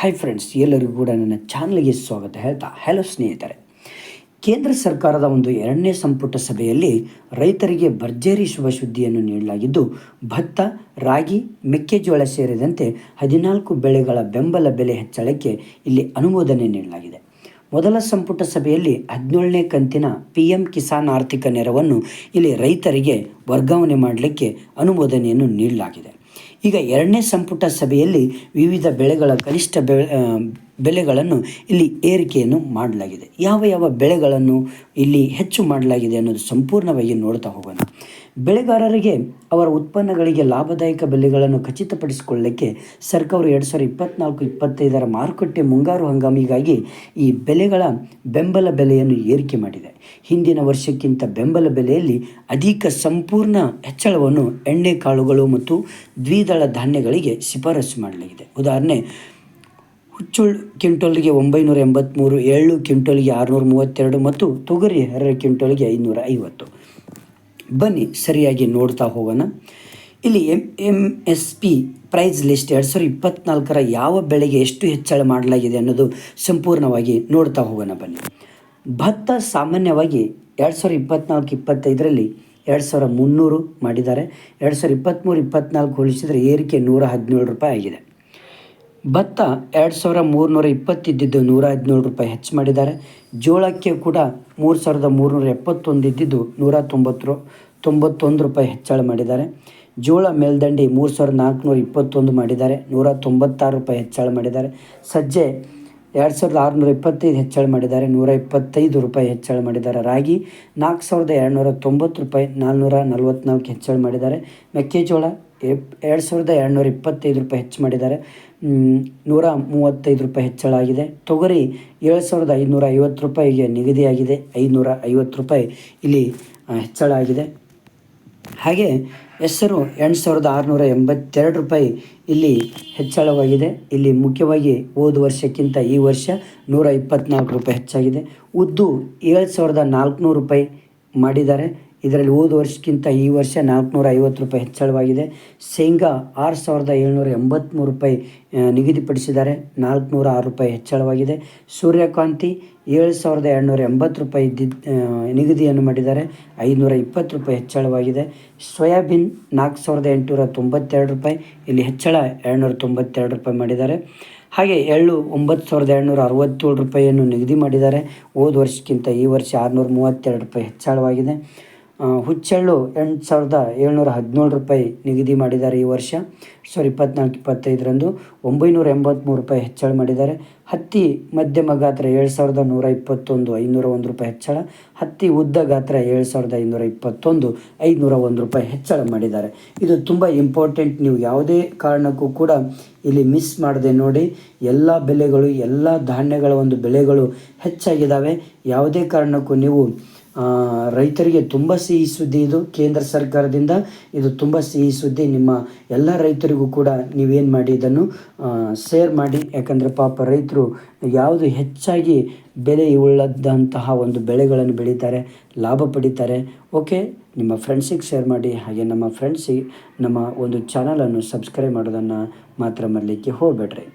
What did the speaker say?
Hi friends ಎಲ್ಲರಿಗೂ ಕೂಡ ನನ್ನ ಚಾನಲ್ಗೆ ಸ್ವಾಗತ ಹೇಳ್ತಾ ಹಲೋ ಸ್ನೇಹಿತರೆ. ಕೇಂದ್ರ ಸರ್ಕಾರದ ಒಂದು ಎರಡನೇ ಸಂಪುಟ ಸಭೆಯಲ್ಲಿ ರೈತರಿಗೆ ಭರ್ಜರಿ ಶುಭ ಸುದ್ದಿಯನ್ನು ನೀಡಲಾಗಿದ್ದು, ಭತ್ತ, ರಾಗಿ, ಮೆಕ್ಕೆಜೋಳ ಸೇರಿದಂತೆ ಹದಿನಾಲ್ಕು ಬೆಳೆಗಳ ಬೆಂಬಲ ಬೆಲೆ ಹೆಚ್ಚಳಕ್ಕೆ ಇಲ್ಲಿ ಅನುಮೋದನೆ ನೀಡಲಾಗಿದೆ. ಮೊದಲ ಸಂಪುಟ ಸಭೆಯಲ್ಲಿ ಹದಿನೇಳನೇ ಕಂತಿನ ಪಿ ಎಂ ಕಿಸಾನ್ ಆರ್ಥಿಕ ನೆರವನ್ನು ಇಲ್ಲಿ ರೈತರಿಗೆ ವರ್ಗಾವಣೆ ಮಾಡಲಿಕ್ಕೆ ಅನುಮೋದನೆಯನ್ನು ನೀಡಲಾಗಿದೆ. ಈಗ ಎರಡನೇ ಸಂಪುಟ ಸಭೆಯಲ್ಲಿ ವಿವಿಧ ಬೆಳೆಗಳ ಕನಿಷ್ಠ ಬೆಳೆ ಬೆಲೆಗಳನ್ನು ಇಲ್ಲಿ ಏರಿಕೆಯನ್ನು ಮಾಡಲಾಗಿದೆ. ಯಾವ ಯಾವ ಬೆಳೆಗಳನ್ನು ಇಲ್ಲಿ ಹೆಚ್ಚು ಮಾಡಲಾಗಿದೆ ಅನ್ನೋದು ಸಂಪೂರ್ಣವಾಗಿ ನೋಡ್ತಾ ಹೋಗೋಣ. ಬೆಳೆಗಾರರಿಗೆ ಅವರ ಉತ್ಪನ್ನಗಳಿಗೆ ಲಾಭದಾಯಕ ಬೆಲೆಗಳನ್ನು ಖಚಿತಪಡಿಸಿಕೊಳ್ಳಲಿಕ್ಕೆ ಸರ್ಕಾರವು ಎರಡು ಸಾವಿರದ ಇಪ್ಪತ್ನಾಲ್ಕು, ಇಪ್ಪತ್ತೈದರ ಮಾರುಕಟ್ಟೆ ಮುಂಗಾರು ಹಂಗಾಮಿಗಾಗಿ ಈ ಬೆಲೆಗಳ ಬೆಂಬಲ ಬೆಲೆಯನ್ನು ಏರಿಕೆ ಮಾಡಿದೆ. ಹಿಂದಿನ ವರ್ಷಕ್ಕಿಂತ ಬೆಂಬಲ ಬೆಲೆಯಲ್ಲಿ ಅಧಿಕ ಸಂಪೂರ್ಣ ಹೆಚ್ಚಳವನ್ನು ಎಣ್ಣೆ ಕಾಳುಗಳು ಮತ್ತು ದ್ವಿದಳ ಧಾನ್ಯಗಳಿಗೆ ಶಿಫಾರಸು ಮಾಡಲಾಗಿದೆ. ಉದಾಹರಣೆ, ಹುಚ್ಚುಳ್ ಕ್ವಿಂಟೋಲ್ಗೆ ಒಂಬೈನೂರ ಎಂಬತ್ತ್ಮೂರು ಏಳು ಕ್ವಿಂಟೋಲ್ಗೆ ಆರುನೂರ ಮೂವತ್ತೆರಡು ಮತ್ತು ತೊಗರಿ ಹರ ಕ್ವಿಂಟೋಲ್ಗೆ ಐನೂರ ಐವತ್ತು. ಬನ್ನಿ ಸರಿಯಾಗಿ ನೋಡ್ತಾ ಹೋಗೋಣ. ಇಲ್ಲಿ M M S P price list ಎರಡು ಸಾವಿರದ ಇಪ್ಪತ್ತ್ನಾಲ್ಕರ ಯಾವ ಬೆಳೆಗೆ ಎಷ್ಟು ಹೆಚ್ಚಳ ಮಾಡಲಾಗಿದೆ ಅನ್ನೋದು ಸಂಪೂರ್ಣವಾಗಿ ನೋಡ್ತಾ ಹೋಗೋಣ ಬನ್ನಿ. ಭತ್ತ ಸಾಮಾನ್ಯವಾಗಿ ಎರಡು ಸಾವಿರದ ಇಪ್ಪತ್ತ್ನಾಲ್ಕು ಇಪ್ಪತ್ತೈದರಲ್ಲಿ ಎರಡು ಸಾವಿರ ಮುನ್ನೂರು ಮಾಡಿದ್ದಾರೆ. ಎರಡು ಸಾವಿರದ ಇಪ್ಪತ್ತ್ಮೂರು ಇಪ್ಪತ್ತ್ನಾಲ್ಕು ಹೋಲಿಸಿದರೆ ಏರಿಕೆ ನೂರ ಹದಿನೇಳು ರೂಪಾಯಿ ಆಗಿದೆ. ಭತ್ತ ಎರಡು ಸಾವಿರ ಮೂರುನೂರ ಇಪ್ಪತ್ತಿದ್ದಿದ್ದು ನೂರ ಹದಿನೇಳು ರೂಪಾಯಿ ಹೆಚ್ಚು ಮಾಡಿದ್ದಾರೆ. ಜೋಳಕ್ಕೆ ಕೂಡ ಮೂರು ಸಾವಿರದ ಮೂರುನೂರ ಎಪ್ಪತ್ತೊಂದು ಇದ್ದಿದ್ದು ನೂರ ತೊಂಬತ್ತು ತೊಂಬತ್ತೊಂದು ರೂಪಾಯಿ ಹೆಚ್ಚಳ ಮಾಡಿದ್ದಾರೆ. ಜೋಳ ಮೇಲ್ದಂಡಿ ಮೂರು ಸಾವಿರದ ನಾಲ್ಕುನೂರ ಇಪ್ಪತ್ತೊಂದು ಮಾಡಿದ್ದಾರೆ. ನೂರ ತೊಂಬತ್ತಾರು ರೂಪಾಯಿ ಹೆಚ್ಚಳ ಮಾಡಿದ್ದಾರೆ. ಸಜ್ಜೆ ಎರಡು ಸಾವಿರದ ಆರುನೂರ ಇಪ್ಪತ್ತೈದು ಹೆಚ್ಚಳ ಮಾಡಿದ್ದಾರೆ. ನೂರ ಇಪ್ಪತ್ತೈದು ರೂಪಾಯಿ ಹೆಚ್ಚಳ ಮಾಡಿದ್ದಾರೆ. ರಾಗಿ ನಾಲ್ಕು ಸಾವಿರದ ಎರಡುನೂರ ತೊಂಬತ್ತು ರೂಪಾಯಿ, ನಾಲ್ನೂರ ನಲ್ವತ್ನಾಲ್ಕು ಹೆಚ್ಚಳ ಮಾಡಿದ್ದಾರೆ. ಮೆಕ್ಕೆಜೋಳ ಎರಡು ಸಾವಿರದ ಎರಡುನೂರ ಇಪ್ಪತ್ತೈದು ರೂಪಾಯಿ ಹೆಚ್ಚು ಮಾಡಿದ್ದಾರೆ. ನೂರ ಮೂವತ್ತೈದು ರೂಪಾಯಿ ಹೆಚ್ಚಳ ಆಗಿದೆ ತೊಗರಿ ಏಳು ಸಾವಿರದ ಐನೂರ ಐವತ್ತು ರೂಪಾಯಿಗೆ ನಿಗದಿಯಾಗಿದೆ. ಐನೂರ ಐವತ್ತು ರೂಪಾಯಿ ಇಲ್ಲಿ ಹೆಚ್ಚಳ ಆಗಿದೆ ಹಾಗೆ ಹೆಸರು ಎಂಟು ಸಾವಿರದ ಆರುನೂರ ಎಂಬತ್ತೆರಡು ರೂಪಾಯಿ ಇಲ್ಲಿ ಹೆಚ್ಚಳವಾಗಿದೆ. ಇಲ್ಲಿ ಮುಖ್ಯವಾಗಿ ಹೋದ ವರ್ಷಕ್ಕಿಂತ ಈ ವರ್ಷ ನೂರ ಇಪ್ಪತ್ತ್ನಾಲ್ಕು ರೂಪಾಯಿ ಹೆಚ್ಚಾಗಿದೆ. ಉದ್ದು ಏಳು ಸಾವಿರದ ನಾಲ್ಕುನೂರು ರೂಪಾಯಿ ಮಾಡಿದ್ದಾರೆ. ಇದರಲ್ಲಿ ಹೋದ ವರ್ಷಕ್ಕಿಂತ ಈ ವರ್ಷ ನಾಲ್ಕುನೂರ ಐವತ್ತು ರೂಪಾಯಿ ಹೆಚ್ಚಳವಾಗಿದೆ. ಶೇಂಗಾ ಆರು ಸಾವಿರದ ಏಳ್ನೂರ ಎಂಬತ್ತ್ಮೂರು ರೂಪಾಯಿ ನಿಗದಿಪಡಿಸಿದ್ದಾರೆ. ನಾಲ್ಕುನೂರ ಆರು ರೂಪಾಯಿ ಹೆಚ್ಚಳವಾಗಿದೆ. ಸೂರ್ಯಕಾಂತಿ ಏಳು ಸಾವಿರದ ಎರಡುನೂರ ಎಂಬತ್ತು ರೂಪಾಯಿ ಇದ್ದಿದ್ದು ನಿಗದಿಯನ್ನು ಮಾಡಿದ್ದಾರೆ. ಐನೂರ ಇಪ್ಪತ್ತು ರೂಪಾಯಿ ಹೆಚ್ಚಳವಾಗಿದೆ. ಸೋಯಾಬೀನ್ ನಾಲ್ಕು ಸಾವಿರದ ಎಂಟುನೂರ ತೊಂಬತ್ತೆರಡು ರೂಪಾಯಿ, ಇಲ್ಲಿ ಹೆಚ್ಚಳ ಎರಡುನೂರ ತೊಂಬತ್ತೆರಡು ರೂಪಾಯಿ ಮಾಡಿದ್ದಾರೆ. ಹಾಗೆ ಎಳ್ಳು ಒಂಬತ್ತು ಸಾವಿರದ ಎರಡುನೂರ ಅರವತ್ತೇಳು ರೂಪಾಯಿಯನ್ನು ನಿಗದಿ ಮಾಡಿದ್ದಾರೆ. ಹೋದ ವರ್ಷಕ್ಕಿಂತ ಈ ವರ್ಷ ಆರುನೂರ ಮೂವತ್ತೆರಡು ರೂಪಾಯಿ ಹೆಚ್ಚಳವಾಗಿದೆ. ಹುಚ್ಚೆಳ್ಳು ಎಂಟು ಸಾವಿರದ ಏಳ್ನೂರ ಹದಿನೇಳು ರೂಪಾಯಿ ನಿಗದಿ ಮಾಡಿದ್ದಾರೆ ಈ ವರ್ಷ. ಸಾವಿರದ ಇಪ್ಪತ್ನಾಲ್ಕು, ಇಪ್ಪತ್ತೈದರಂದು ಒಂಬೈನೂರ ಎಂಬತ್ತ್ಮೂರು ರೂಪಾಯಿ ಹೆಚ್ಚಳ ಮಾಡಿದ್ದಾರೆ. ಹತ್ತಿ ಮಧ್ಯಮ ಗಾತ್ರ ಏಳು ಸಾವಿರದ ನೂರ ಇಪ್ಪತ್ತೊಂದು, ಐನೂರ ಒಂದು ರೂಪಾಯಿ ಹೆಚ್ಚಳ. ಹತ್ತಿ ಉದ್ದ ಗಾತ್ರ ಏಳು ಸಾವಿರದ ಐನೂರ ಇಪ್ಪತ್ತೊಂದು, ಐನೂರ ಒಂದು ರೂಪಾಯಿ ಹೆಚ್ಚಳ ಮಾಡಿದ್ದಾರೆ. ಇದು ತುಂಬ ಇಂಪಾರ್ಟೆಂಟ್ ನೀವು ಯಾವುದೇ ಕಾರಣಕ್ಕೂ ಕೂಡ ಇಲ್ಲಿ ಮಿಸ್ ಮಾಡದೆ ನೋಡಿ, ಎಲ್ಲ ಬೆಲೆಗಳು, ಎಲ್ಲ ಧಾನ್ಯಗಳ ಒಂದು ಬೆಲೆಗಳು ಹೆಚ್ಚಾಗಿದ್ದಾವೆ. ಯಾವುದೇ ಕಾರಣಕ್ಕೂ ನೀವು ರೈತರಿಗೆ ತುಂಬ ಸಿಹಿ ಸುದ್ದಿ ಇದು. ಕೇಂದ್ರ ಸರ್ಕಾರದಿಂದ ಇದು ತುಂಬ ಸಿಹಿ ಸುದ್ದಿ. ನಿಮ್ಮ ಎಲ್ಲ ರೈತರಿಗೂ ಕೂಡ ನೀವೇನು ಮಾಡಿ ಇದನ್ನು ಶೇರ್ ಮಾಡಿ. ಯಾಕಂದರೆ ಪಾಪ ರೈತರು ಯಾವುದು ಹೆಚ್ಚಾಗಿ ಬೆಲೆ ಉಳ್ಳದಂತಹ ಒಂದು ಬೆಳೆಗಳನ್ನು ಬೆಳೀತಾರೆ, ಲಾಭ ಪಡಿತಾರೆ. ಓಕೆ, ನಿಮ್ಮ ಫ್ರೆಂಡ್ಸಿಗೆ ಶೇರ್ ಮಾಡಿ. ಹಾಗೆ ನಮ್ಮ ಫ್ರೆಂಡ್ಸಿಗೆ ನಮ್ಮ ಒಂದು ಚಾನಲನ್ನು ಸಬ್ಸ್ಕ್ರೈಬ್ ಮಾಡೋದನ್ನು ಮಾತ್ರ ಮರಲಿಕ್ಕೆ ಹೋಗಬೇಡ್ರಿ.